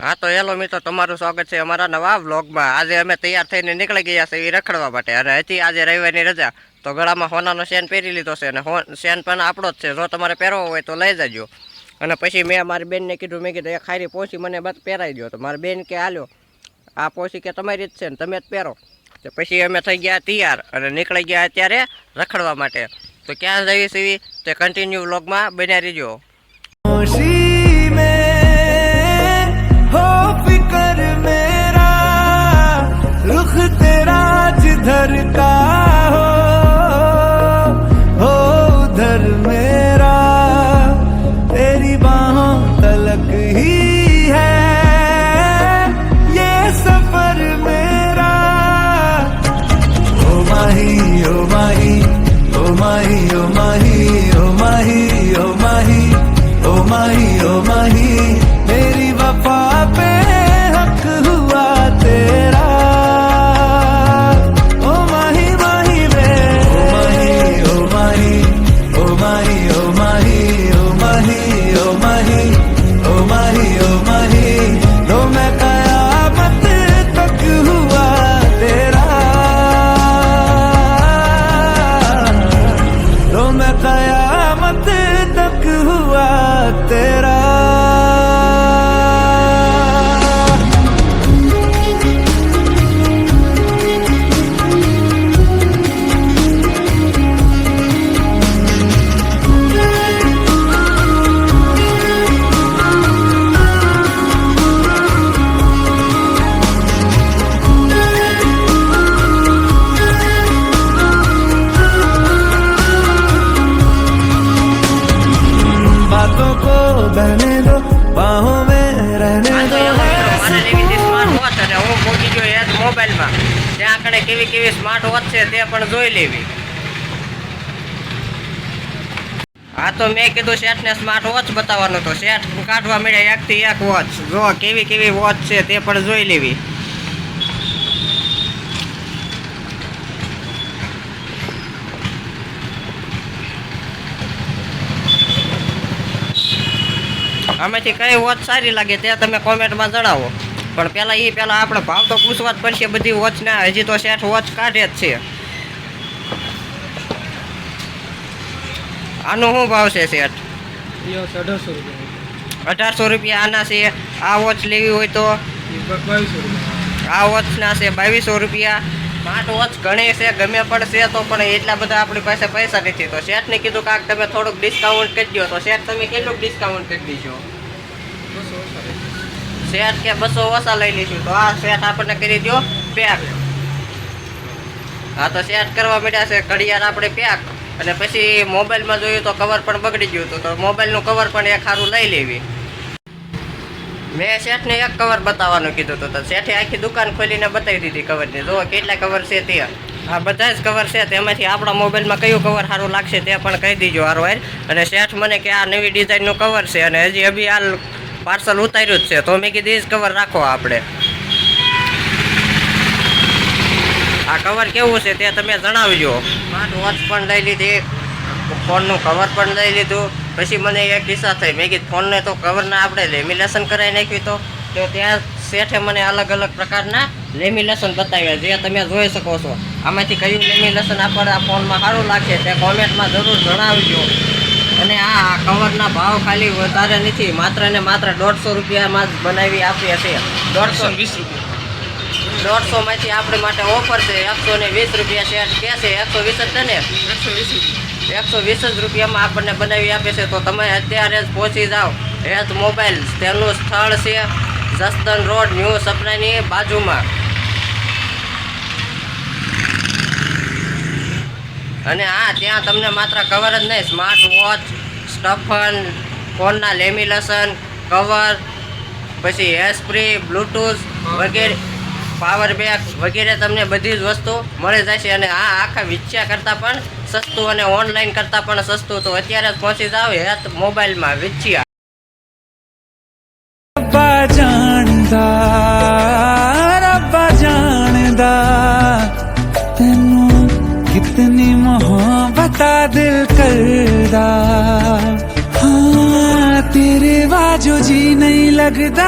હા, તો હેલો મિત્રો, તમારું સ્વાગત છે અમારા નવા વ્લોગમાં. આજે અમે તૈયાર થઈને નીકળી ગયા છે એ રખડવા માટે અને હતી આજે રવિવારની રજા. તો ગળામાં હોનાનો સેન પહેરી લીધો છે અને સેન પણ આપણો જ છે. જો તમારે પહેરવો હોય તો લઈ જજો. અને પછી મેં મારી બેનને કીધું, મેં કીધું એ ખારી પોસી મને બસ પહેરાવી દો તો મારી બેન કે હાલ્યો આ પોસી કે તમારી જ છે ને, તમે જ પહેરો. તો પછી અમે થઈ ગયા તૈયાર અને નીકળી ગયા અત્યારે રખડવા માટે. તો ક્યાં જઈએ છીએ? તે કન્ટિન્યુ વ્લોગમાં બન્યા રહીજો. ও মাহি ও মাহি ও মাহি ও মাহি ও মাহি ও মাহি ও মাহি। મોબાઈલમાં. ત્યાં આગળ કેવી કેવી સ્માર્ટ વોચ છે તે પણ જોઈ લેવી. હા, તો મેં કીધું શેઠને સ્માર્ટ વોચ બતાવવાનું તો શેઠ કાઢવા મળ્યા એકથી એક વોચ જો કેવી કેવી વોચ છે તે પણ જોઈ લેવી. આમાંથી કઈ વોચ સારી લાગે તે તમે કોમેન્ટમાં જણાવો. પણ પહેલાં એ પહેલાં આપણે ભાવ તો પૂછવા જ પડશે બધી વોચના હજી તો શેઠ વોચ કાઢે જ છે. આનો શું ભાવ છે શેઠ? અઢારસો રૂપિયા. અઢારસો રૂપિયા આના છે આ વોચ લેવી હોય તો? આ વોચના છે બાવીસો રૂપિયા. સ્માર્ટ વોચ ઘણી છે ગમે પણ છે તો પણ એટલા બધા આપણી પાસે પૈસા નથી. તો શેઠને કીધું કાંક તમે થોડુંક ડિસ્કાઉન્ટ કરી દો તો શેઠ તમે કેટલું ડિસ્કાઉન્ટ કરી દીધો? શેઠ કે બસો ઓછા લઈ લઈશું તો આ શેઠ આપણને કરી દો પેક. હા તો શેઠ કરવા મળ્યા છે, ઘડિયાળ આપણે પેક. અને પછી મોબાઈલમાં જોયું તો કવર પણ બગડી ગયું હતું. તો મોબાઈલનું કવર પણ એક સારું લઈ લેવી. મેં શેઠને એક કવર બતાવવાનું કીધું હતું. તો શેઠે આખી દુકાન ખોલીને બતાવી દીધી કવરની. જો કેટલા કવર છે તે. આ બધા જ કવર છે તેમાંથી આપણા મોબાઈલમાં કયું કવર સારું લાગશે તે પણ કહી દીજો હારો અને શેઠ મને કે આ નવી ડિઝાઇનનું કવર છે. અને હજી અભી આ પાર્સલ ઉતાર્યું જ છે. તો મેં કીધું કવર રાખો આપણે. આ કવર કેવું છે તે તમે જણાવજો. સ્માર્ટ વોચ પણ લઈ લીધી. ફોનનું કવર પણ લઈ લીધું. પછી મને એક કિસ્સા થઈ મેં કીધું, ફોનને તો કવરના આપણે લેમિનેશન કરાવી નાખ્યું તો. તો ત્યાં શેઠે મને અલગ અલગ પ્રકારના લેમિનેશન બતાવ્યા. જે તમે જોઈ શકો છો. આમાંથી કયું લેમિનેશન આપણે આ ફોનમાં સારું લાગશે તે કોમેન્ટમાં જરૂર જણાવજો. કવરના ભાવ ખાલી વધારે નથી માત્ર ને માત્ર દોઢસો રૂપિયામાં જ બનાવી આપીએ છીએ દોઢસો વીસ રૂપિયા. દોઢસો માંથી આપણી માટે ઓફર છે એકસો ને વીસ રૂપિયા શેર કે છે એકસો વીસ જ છે ને? એકસો વીસ એકસો વીસ જ રૂપિયામાં આપણને બનાવી આપે છે તો તમે અત્યારે જ પહોંચી જાઓ. હેલ્થ મોબાઈલ તેનું સ્થળ છે જસદન રોડ ન્યૂ સપનાની બાજુમાં. અને હા ત્યાં તમને માત્ર કવર જ નહીં સ્માર્ટ વોચ સ્ટફન ફોનના લેમિલેશન કવર, પછી હેસ્પ્રી બ્લૂટૂથ વગેરે, પાવર બેગ વગેરે તમને બધી જ વસ્તુ મળી જાય છે અને આ આખા વિચ્યા કરતાં પણ સસ્તું અને ઓનલાઈન કરતાં પણ સસ્તું. તો અત્યારે જ પહોંચી જાવ હેત મોબાઈલમાં વિચ્યા. દિલ ਕਰਦਾ ਹਾਂ ਤੇਰੇ ਵਾਜੋ ਜੀ ਨਹੀਂ ਲੱਗਦਾ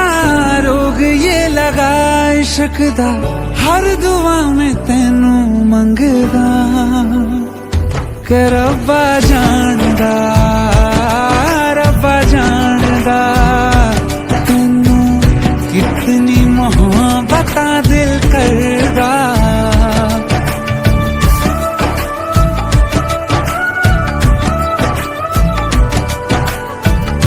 ਰੋਗ ਇਹ ਲਗਾ ਇਸ਼ਕ ਦਾ ਹਰ ਦੁਆ ਮੈਂ ਤੈਨੂੰ ਮੰਗਦਾ ਕਰਬਾ ਜਾਣਦਾ